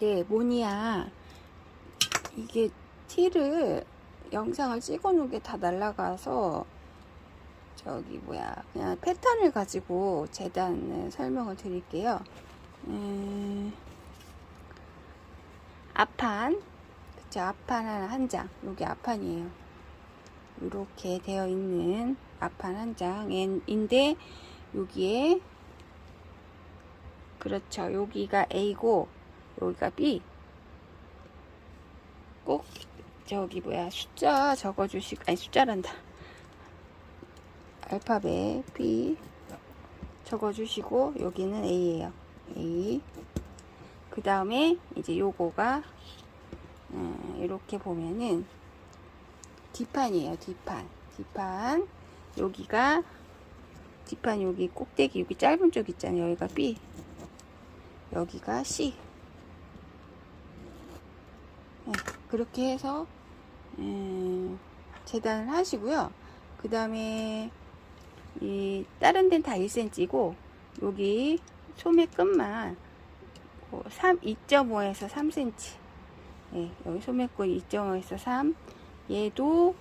네, 모니야. 이게 티를 영상을 찍어 놓은 게 다 날라가서 저기 뭐야 그냥 패턴을 가지고 재단을 설명을 드릴게요. 음, 앞판 그쵸 앞판 한 장. 여기 앞판이에요. 이렇게 되어 있는 앞판 한 장인데 여기에 그렇죠. 여기가 A고 여기가 B. 꼭 저기 뭐야 숫자 적어주시고 아니 숫자란다. 알파벳 B 적어주시고 여기는 A예요. A. 그 다음에 이제 요거가 음, 이렇게 보면은 뒷판이에요. 뒷판. 뒷판. 여기가 뒷판 여기 꼭대기 여기 짧은 쪽 있잖아요. 여기가 B. 여기가 C. 네, 그렇게 해서 음, 재단을 하시고요. 그 다음에 이 다른 데는 다 1cm고 여기 소매 끝만 3, 2.5에서 3cm. 네, 여기 소매꽃 2.5에서 3. 얘도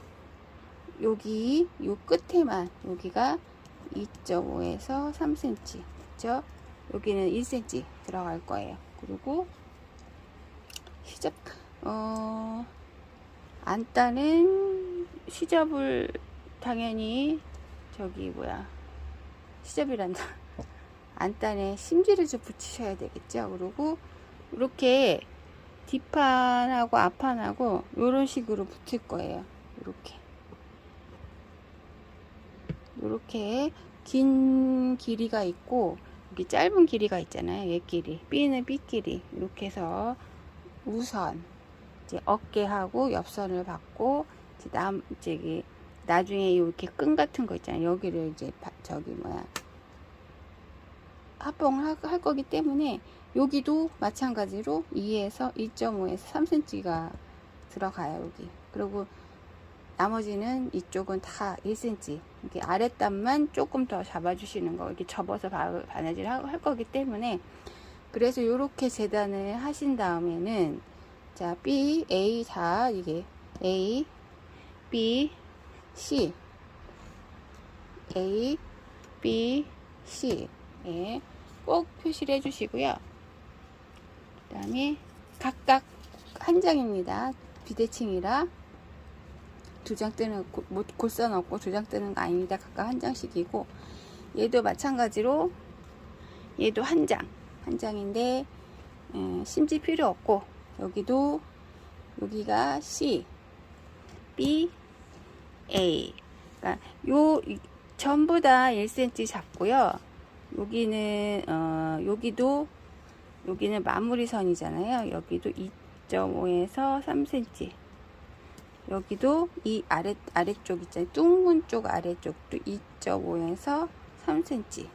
여기 요 끝에만 여기가 2.5에서 3cm. 그죠? 여기는 1cm 들어갈 거예요. 그리고 시접 어 안따는 시접을 당연히 저기 뭐야 시접이란다. 안단에 심지를 좀 붙이셔야 되겠죠. 그리고 이렇게 뒷판하고 앞판하고 이런 식으로 붙을 거예요. 이렇게 이렇게 긴 길이가 있고 여기 짧은 길이가 있잖아요. 얘 길이 B는 B 길이 이렇게 해서 우선 이제 어깨하고 옆선을 받고 이제 남 저기 나중에 이렇게 끈 같은 거 있잖아요. 여기를 이제 바- 저기 뭐야. 합봉을 할, 할 거기 때문에 여기도 마찬가지로 2에서 2.5에서 3cm가 들어가요 여기. 그리고 나머지는 이쪽은 다 1cm 이렇게 아랫단만 조금 더 잡아주시는 거 이렇게 접어서 바- 바느질 할, 할 거기 때문에 그래서 이렇게 재단을 하신 다음에는 자 B, A 다 이게 A, B, C A, B, C 예, 꼭 표시를 해주시고요. 그 다음에 각각 한 장입니다. 비대칭이라 두 장 뜨는 골선 없고 두 장 뜨는 거 아닙니다. 각각 한 장씩이고 얘도 마찬가지로 얘도 한 장, 한 장인데 음, 심지 필요 없고 여기도 여기가 C, B, A. 그러니까 요 이- 전부 다 1cm 잡고요. 여기는 어 여기도 여기는 마무리 선이잖아요. 여기도 2.5에서 3cm. 여기도 이 아래 아래쪽 있잖아요. 둥근 쪽 아래쪽도 2.5에서 3cm.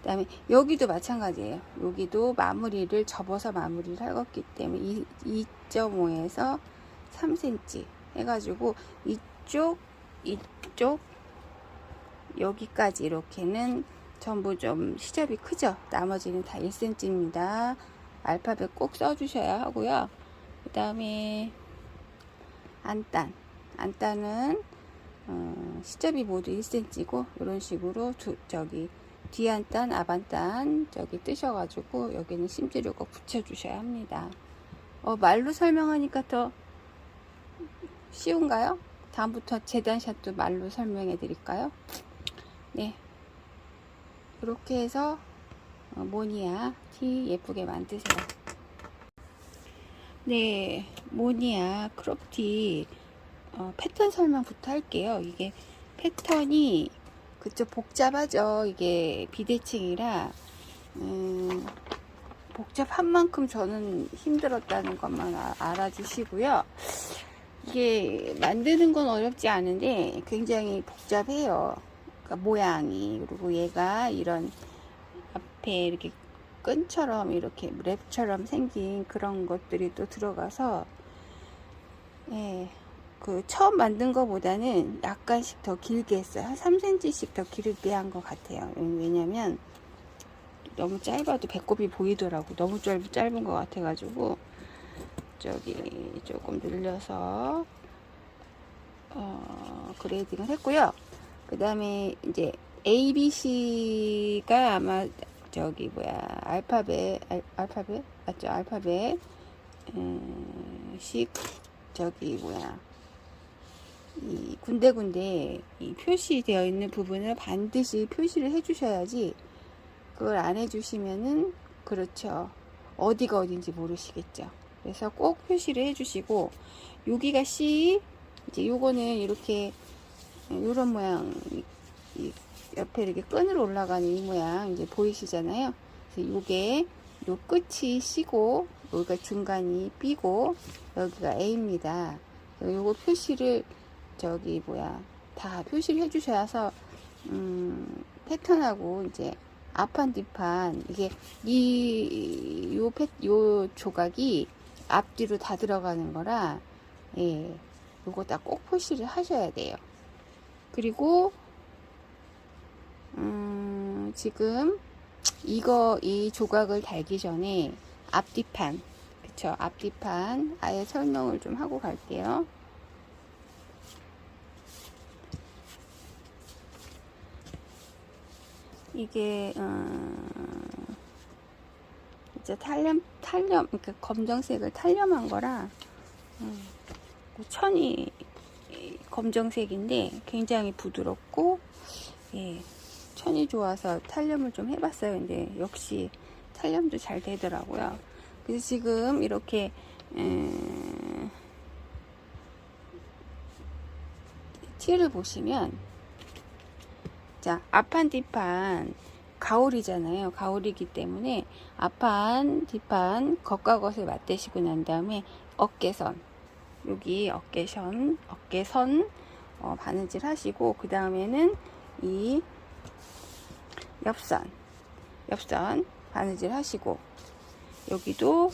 그 다음에 여기도 마찬가지예요. 여기도 마무리를 접어서 마무리를 할 거기 때문에 2.5에서 3cm 해가지고 이쪽 이쪽 여기까지 이렇게는 전부 좀 시접이 크죠. 나머지는 다 1cm입니다. 알파벳 꼭 써주셔야 하고요. 그 다음에 안단. 안단은 어, 시접이 모두 1cm고 이런 식으로 두, 저기 뒤안단, 앞안단 저기 뜨셔가지고 여기는 심지를 꼭 붙여주셔야 합니다. 어, 말로 설명하니까 더 쉬운가요? 다음부터 재단샷도 말로 설명해 드릴까요? 네. 이렇게 해서 어, 모니아 티 예쁘게 만드세요. 네, 모니아 크롭티 어, 패턴 설명부터 할게요. 이게 패턴이 그쪽 복잡하죠. 이게 비대칭이라 음, 복잡한 만큼 저는 힘들었다는 것만 아- 알아주시고요. 이게 만드는 건 어렵지 않은데 굉장히 복잡해요. 그러니까 모양이 그리고 얘가 이런 앞에 이렇게 끈처럼 이렇게 랩처럼 생긴 그런 것들이 또 들어가서 예, 그 처음 만든 것보다는 약간씩 더 길게 했어요. 한 3cm씩 더 길게 한 것 같아요. 왜냐면 너무 짧아도 배꼽이 보이더라고. 너무 짧, 짧은 것 같아가지고 저기 조금 늘려서 어, 그레이딩을 했고요. 그 다음에 이제 A, B, C가 아마 저기 뭐야 알파벳 알, 알파벳 맞죠? 알파벳 음, 식 저기 뭐야 이 군데군데 이 표시되어 있는 부분을 반드시 표시를 해주셔야지 그걸 안 해주시면은 그렇죠. 어디가 어딘지 모르시겠죠. 그래서 꼭 표시를 해주시고 여기가 C 이제 요거는 이렇게 이런 모양 옆에 이렇게 끈으로 올라가는 이 모양 이제 보이시잖아요. 그래서 요게 요 끝이 C고 여기가 중간이 B고 여기가 A입니다. 요거 표시를 저기 뭐야 다 표시를 해주셔서 음, 패턴하고 이제 앞판 뒷판 이게 이요 요 조각이 앞뒤로 다 들어가는 거라 예 요거 다 꼭 표시를 하셔야 돼요. 그리고 음, 지금 이거 이 조각을 달기 전에 앞뒤판 그쵸? 앞뒤판 아예 설명을 좀 하고 갈게요 이게 음, 이제 탈염 탈염 그러니까 검정색을 탈염한 거라 음, 천이 검정색인데 굉장히 부드럽고 예, 천이 좋아서 탈염을 좀 해봤어요. 근데 역시 탈염도 잘 되더라고요. 그래서 지금 이렇게 음, 티를 보시면 자 앞판 뒷판 가오리잖아요. 가오리기 때문에 앞판 뒷판 겉과 겉을 맞대시고 난 다음에 어깨선 여기 어깨선 어깨선 어, 바느질 하시고 그 다음에는 이 옆선 옆선 바느질 하시고 여기도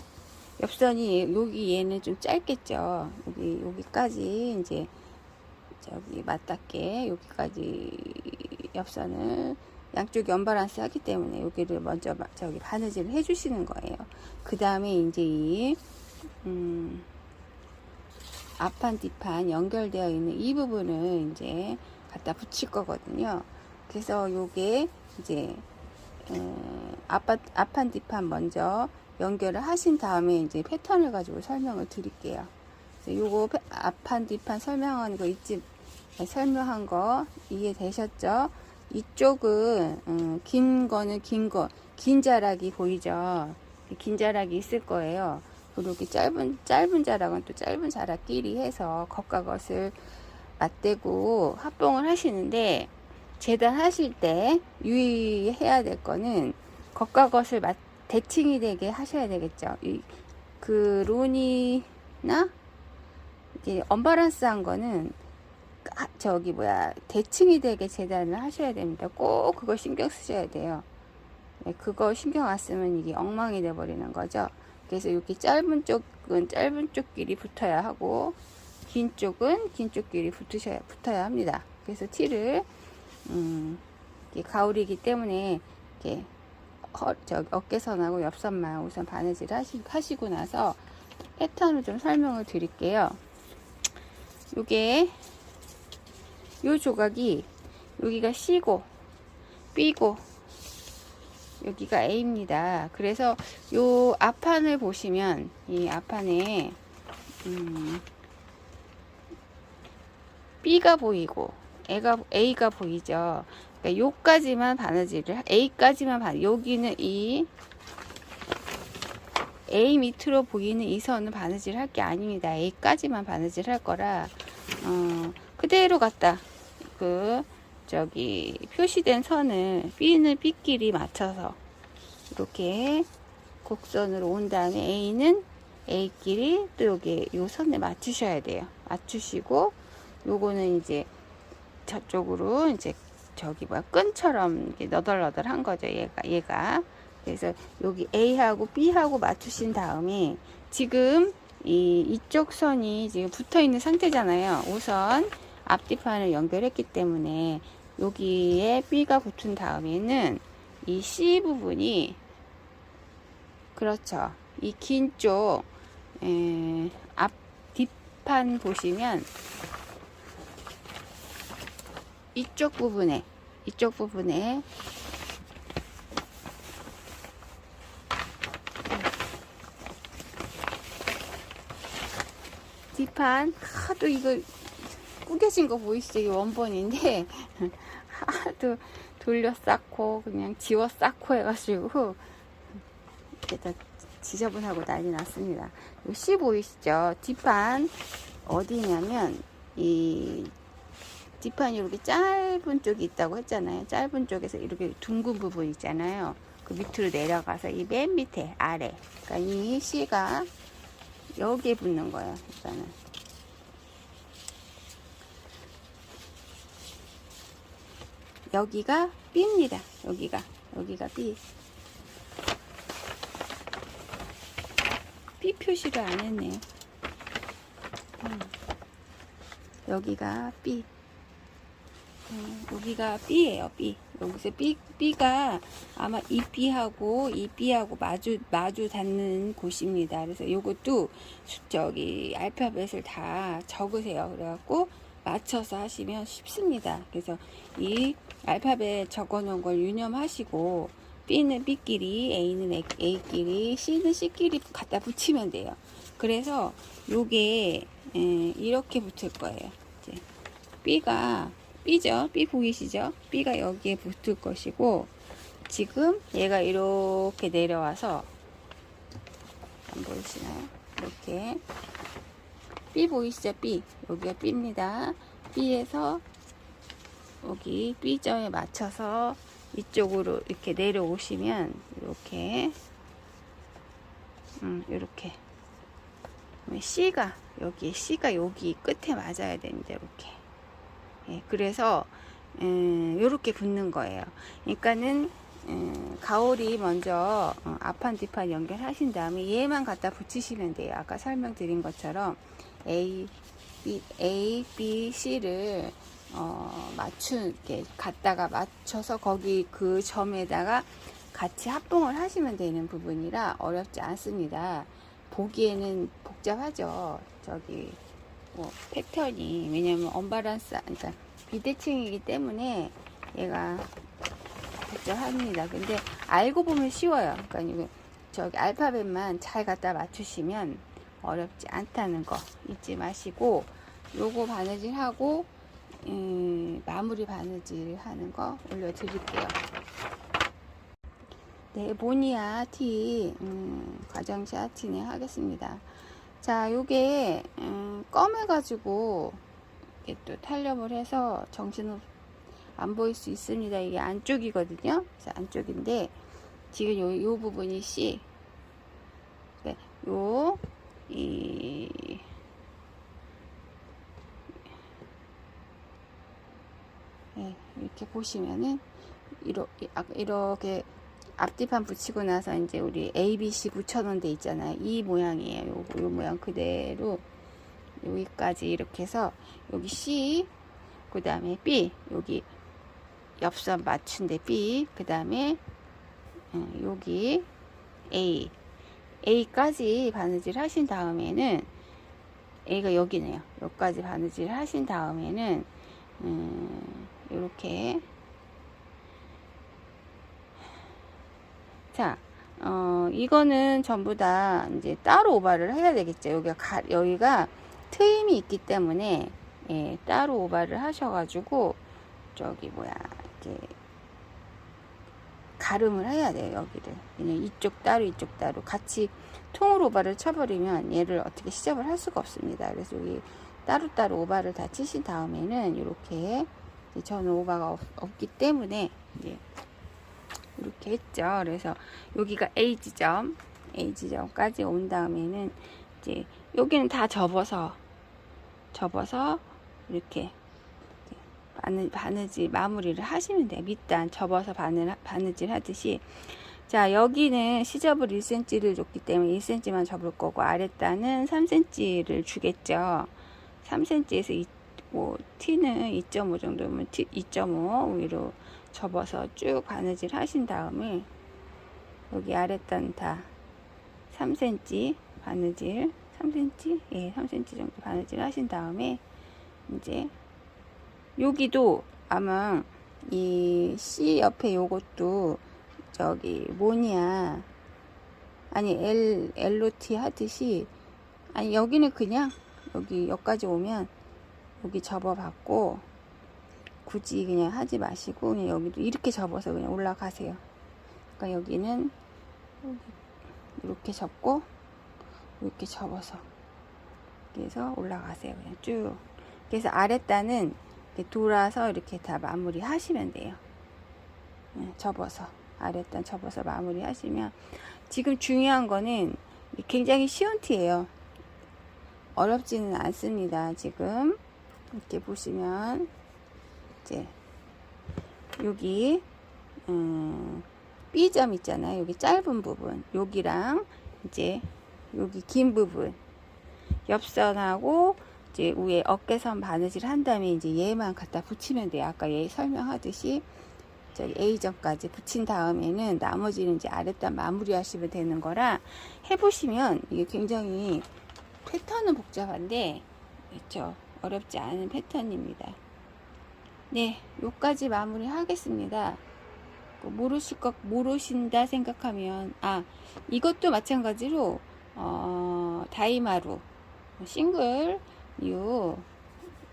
옆선이 여기 얘는 좀 짧겠죠 여기 여기까지 이제 저기 맞닿게 여기까지 옆선을 양쪽 연바란스 하기 때문에 여기를 먼저 마- 저기 바느질을 해주시는 거예요 그 다음에 이제 이 음, 앞판 뒷판 연결되어 있는 이 부분을 이제 갖다 붙일 거거든요. 그래서 요게 이제 어, 앞판, 앞판 뒷판 먼저 연결을 하신 다음에 이제 패턴을 가지고 설명을 드릴게요. 요거 패- 앞판 뒷판 설명한 거 있지 설명한 거 이해되셨죠? 이쪽은 음, 긴 거는 긴 거, 긴 자락이 보이죠? 긴 자락이 있을 거예요. 그리고 짧은 짧은 자락은 또 짧은 자락끼리 해서 겉과 겉을 맞대고 합봉을 하시는데 재단하실 때 유의해야 될 거는 겉과 겉을 맞, 대칭이 되게 하셔야 되겠죠. 이, 그 론이나 언바란스한 거는 아, 저기 뭐야 대칭이 되게 재단을 하셔야 됩니다. 꼭 그거 신경 쓰셔야 돼요. 네, 그거 신경 안 쓰면 이게 엉망이 돼 버리는 거죠. 그래서 이렇게 짧은 쪽은 짧은 쪽끼리 붙어야 하고 긴 쪽은 긴 쪽끼리 붙으셔야 붙어야 합니다. 그래서 티를 음, 가오리기 때문에 이렇게 허, 저 어깨선하고 옆선만 우선 바느질 하시, 하시고 나서 패턴을 좀 설명을 드릴게요. 요게 요 조각이 여기가 C고 B고 여기가 A입니다. 그래서 요 앞판을 보시면 이 앞판에 음, B가 보이고 A가 A가 보이죠. 그러니까 요까지만 바느질을 A까지만 바 여기는 이 A 밑으로 보이는 이 선은 바느질 할 게 아닙니다. A까지만 바느질 할 거라 어, 그대로 갖다 그 저기 표시된 선을 B는 B끼리 맞춰서 이렇게 곡선으로 온 다음에 A는 A끼리 또 여기 요 선에 맞추셔야 돼요. 맞추시고 요거는 이제 저쪽으로 이제 저기 뭐야 끈처럼 너덜너덜한 거죠. 얘가 얘가 그래서 여기 A하고 B하고 맞추신 다음에 지금 이 이쪽 선이 지금 붙어 있는 상태잖아요. 우선 앞뒤 판을 연결했기 때문에 여기에 B가 붙은 다음에는 이 C 부분이 그렇죠. 이 긴 쪽, 에, 앞, 뒷판 보시면, 이쪽 부분에, 이쪽 부분에, 뒷판, 하도 이거 구겨진 거 보이시죠? 이 원본인데, 하도 돌려 쌓고, 그냥 지워 쌓고 해가지고, 이렇게 다 지저분하고 난리 났습니다. 씨 보이시죠? 뒷판 어디냐면 이 뒷판이 이렇게 짧은 쪽이 있다고 했잖아요. 짧은 쪽에서 이렇게 둥근 부분 있잖아요. 그 밑으로 내려가서 이 맨 밑에 아래. 그러니까 이 씨가 여기에 붙는 거예요. 일단은. 여기가 B입니다. 여기가 여기가 B. B 표시를 안 했네요. 음. 여기가 B. 음, 여기가 B예요, B. 여기서 B, B가 아마 이 B하고 이 B하고 마주, 마주 닿는 곳입니다. 그래서 요것도 수- 저기 알파벳을 다 적으세요. 그래갖고 맞춰서 하시면 쉽습니다. 그래서 이 알파벳 적어 놓은 걸 유념하시고 B는 B끼리, A는 A- A끼리, C는 C끼리 갖다 붙이면 돼요. 그래서 요게 에, 이렇게 붙을 거예요. 이제 B가 B죠? B 보이시죠? B가 여기에 붙을 것이고 지금 얘가 이렇게 내려와서 안 보이시나요? 이렇게 B 보이시죠? B 여기가 B입니다. B에서 여기 B점에 맞춰서 이쪽으로 이렇게 내려오시면 이렇게 음, 이렇게 C가 여기 C가 여기 끝에 맞아야 됩니다. 이렇게 예, 그래서 이렇게 붙는 거예요. 그러니까는 음, 가오리 먼저 어, 앞판 뒷판 연결하신 다음에 얘만 갖다 붙이시면 돼요. 아까 설명드린 것처럼 A, B, A, B, C를 어, 맞춘 게 갖다가 맞춰서 거기 그 점에다가 같이 합봉을 하시면 되는 부분이라 어렵지 않습니다. 보기에는 복잡하죠. 저기 뭐 패턴이 왜냐면 언바란스 그러니까 비대칭이기 때문에 얘가 복잡합니다. 근데 알고 보면 쉬워요. 그러니까 저기 알파벳만 잘 갖다 맞추시면 어렵지 않다는 거 잊지 마시고 요거 바느질 하고 음, 마무리 바느질 하는 거 올려드릴게요. 네, 보니아 티 음, 가정샷 진행하겠습니다. 자, 요게 음, 껌해가지고 이렇게 또 탄력을 해서 정신을 안 보일 수 있습니다. 이게 안쪽이거든요. 그래서 안쪽인데 지금 요, 요 부분이 C. 네, 요, 이, 네, 이렇게 보시면은 이러, 이렇게 앞뒤판 붙이고 나서 이제 우리 ABC 붙여놓은 데 있잖아요. 이 모양이에요. 요, 요 모양 그대로 여기까지 이렇게 해서 여기 C 그 다음에 B 여기 옆선 맞춘 데 B 그 다음에 여기 A A까지 바느질 하신 다음에는 A가 여기네요. 여기까지 바느질 하신 다음에는 음, 이렇게 자, 어, 이거는 전부 다 이제 따로 오바를 해야 되겠죠. 여기가 가, 여기가 트임이 있기 때문에 예, 따로 오바를 하셔가지고 저기 뭐야 이렇게 가름을 해야 돼요 여기를. 그냥 이쪽 따로 이쪽 따로 같이 통으로 오바를 쳐버리면 얘를 어떻게 시접을 할 수가 없습니다. 그래서 여기 따로따로 오바를 다 치신 다음에는 이렇게 저는 오바가 없, 없기 때문에 이제 이렇게 했죠. 그래서 여기가 A 지점 A 지점까지 온 다음에는 이제 여기는 다 접어서 접어서 이렇게 바느, 바느질 마무리를 하시면 돼요. 밑단 접어서 바늘, 바느질 하듯이 자 여기는 시접을 1cm를 줬기 때문에 1cm만 접을 거고 아랫단은 3cm를 주겠죠. 3cm에서 2, 뭐, T는 2.5 정도면 T, 2.5 위로 접어서 쭉 바느질 하신 다음에 여기 아랫단 다 3cm 바느질 3cm 예 3cm 정도 바느질 하신 다음에 이제 여기도 아마 이 C 옆에 요것도 저기 뭐냐 아니 L LOT 하듯이 아니 여기는 그냥 여기 여기까지 오면 여기 접어봤고 굳이 그냥 하지 마시고 그냥 여기도 이렇게 접어서 그냥 올라가세요. 그러니까 여기는 이렇게 접고 이렇게 접어서 그래서 올라가세요. 그냥 쭉. 그래서 아랫단은 이렇게 돌아서 이렇게 다 마무리 하시면 돼요. 네, 접어서 아랫단 접어서 마무리 하시면 지금 중요한 거는 굉장히 쉬운 티예요. 어렵지는 않습니다. 지금 이렇게 보시면 이제 여기 음, B점 있잖아요. 여기 짧은 부분 여기랑 이제 여기 긴 부분 옆선하고 이제 위에 어깨선 바느질 한 다음에 이제 얘만 갖다 붙이면 돼요. 아까 얘 설명하듯이 저기 A점까지 붙인 다음에는 나머지는 이제 아랫단 마무리 하시면 되는 거라 해보시면 이게 굉장히 패턴은 복잡한데 그렇죠 어렵지 않은 패턴입니다. 네 요까지 마무리 하겠습니다. 그 모르실 것 모르신다 생각하면 아 이것도 마찬가지로 어, 다이마루 싱글 요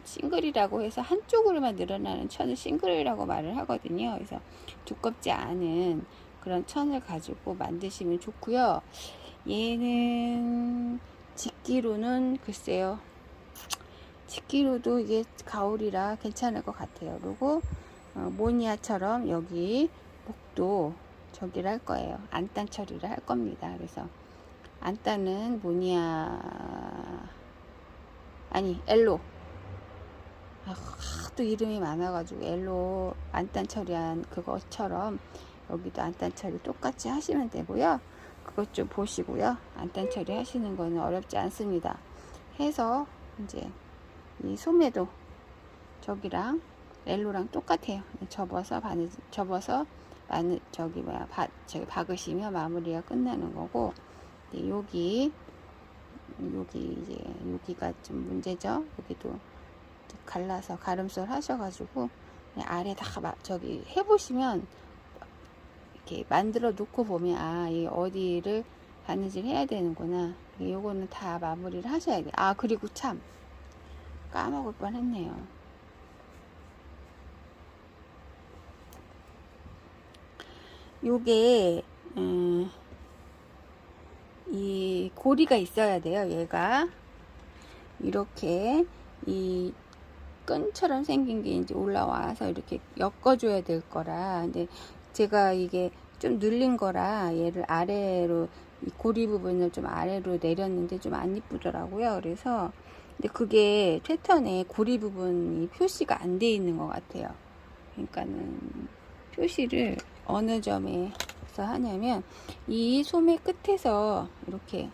싱글이라고 해서 한쪽으로만 늘어나는 천을 싱글이라고 말을 하거든요. 그래서 두껍지 않은 그런 천을 가지고 만드시면 좋고요. 얘는 짓기로는 글쎄요. 짓기로도 이게 가을이라 괜찮을 것 같아요. 그리고 어, 모니아처럼 여기 목도 저기를 할 거예요. 안단 처리를 할 겁니다. 그래서 안단은 모니아 아니 엘로 아, 또 이름이 많아가지고 엘로 안단 처리한 그것처럼 여기도 안단 처리 똑같이 하시면 되고요. 그것 좀 보시고요. 안단 처리 하시는 거는 어렵지 않습니다. 해서 이제 이 소매도 저기랑 엘로랑 똑같아요. 접어서 바늘 접어서 바늘 저기 뭐야 바, 저기 박으시면 마무리가 끝나는 거고 네, 여기 여기 이제 여기가 좀 문제죠. 여기도 갈라서 가름솔 하셔가지고 아래 다 마, 저기 해보시면 이렇게 만들어 놓고 보면 아 이 어디를 바느질 해야 되는구나. 요거는 다 마무리를 하셔야 돼 아 그리고 참 까먹을 뻔했네요. 요게 음, 이 고리가 있어야 돼요 얘가. 이렇게 이 끈처럼 생긴 게 이제 올라와서 이렇게 엮어줘야 될 거라. 근데 제가 이게 좀 눌린 거라 얘를 아래로 이 고리 부분을 좀 아래로 내렸는데 좀 안 이쁘더라고요. 그래서 근데 그게 패턴에 고리 부분이 표시가 안 돼 있는 것 같아요. 그러니까는 표시를 어느 점에 작사하냐면 이 소매 끝에서 이렇게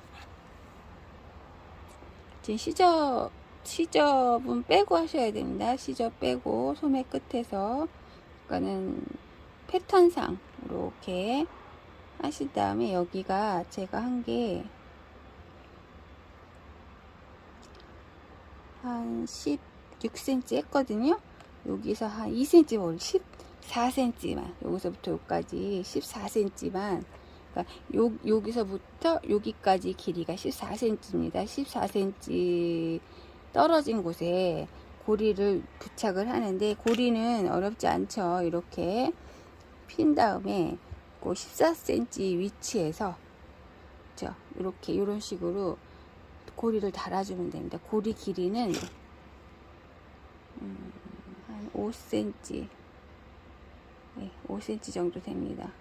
이제 시접 시접은 빼고 하셔야 됩니다. 시접 빼고 소매 끝에서 그러니까는 패턴상 이렇게 하신 다음에 여기가 제가 한 게 한 16cm 했거든요. 여기서 한 2cm 올 10cm 4cm만 여기서부터 여기까지 14cm만 그러니까 요, 여기서부터 여기까지 길이가 14cm입니다. 14cm 떨어진 곳에 고리를 부착을 하는데 고리는 어렵지 않죠. 이렇게 핀 다음에 그 14cm 위치에서 이렇게 이런 식으로 고리를 달아주면 됩니다. 고리 길이는 음, 한 5cm 네, 5cm 정도 됩니다.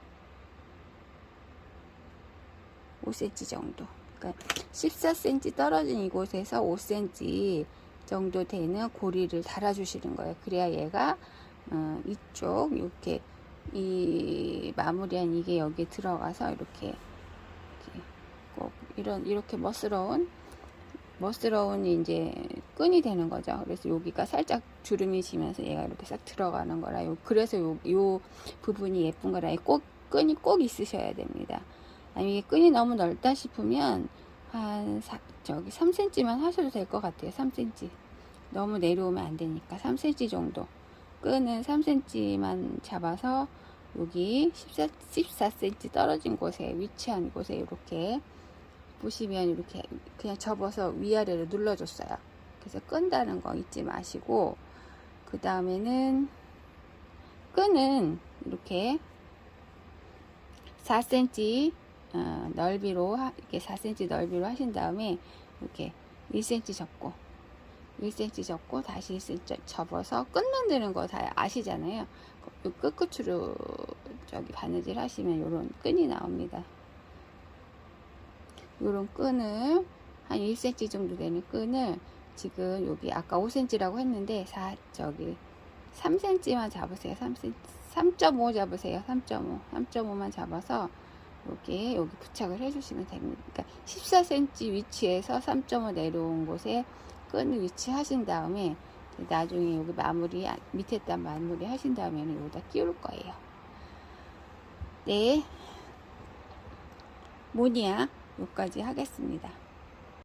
5cm 정도. 그러니까 14cm 떨어진 이곳에서 5cm 정도 되는 고리를 달아주시는 거예요. 그래야 얘가 어, 이쪽 이렇게 이 마무리한 이게 여기 들어가서 이렇게 꼭 이런 이렇게 멋스러운 멋스러운 이제 끈이 되는 거죠. 그래서 여기가 살짝 주름이 지면서 얘가 이렇게 싹 들어가는 거라. 요, 그래서 요, 요 부분이 예쁜 거라. 꼭 끈이 꼭 있으셔야 됩니다. 아니 이게 끈이 너무 넓다 싶으면 한 사, 저기 3cm만 하셔도 될 것 같아요. 3cm. 너무 내려오면 안 되니까 3cm 정도. 끈은 3cm만 잡아서 여기 14, 14cm 떨어진 곳에 위치한 곳에 이렇게 보시면 이렇게 그냥 접어서 위아래로 눌러줬어요. 그래서 끈다는 거 잊지 마시고 그 다음에는 끈은 이렇게 4cm 어, 넓이로 하- 이렇게 4cm 넓이로 하신 다음에 이렇게 1cm 접고 1cm 접고 다시 1cm 접어서 끈 만드는 거 다 아시잖아요. 요 끝끝으로 저기 바느질 하시면 요런 끈이 나옵니다. 요런 끈을 한 1cm 정도 되는 끈을 지금 여기 아까 5cm라고 했는데 4 저기 3cm만 잡으세요. 3cm 3.5 잡으세요. 3.5 3.5만 잡아서 이렇게 여기 부착을 해주시면 됩니다. 그러니까 14cm 위치에서 3.5 내려온 곳에 끈을 위치 하신 다음에 나중에 여기 마무리 밑에다 마무리 하신 다음에는 여기다 끼울 거예요. 네, 모니아 여기까지 하겠습니다.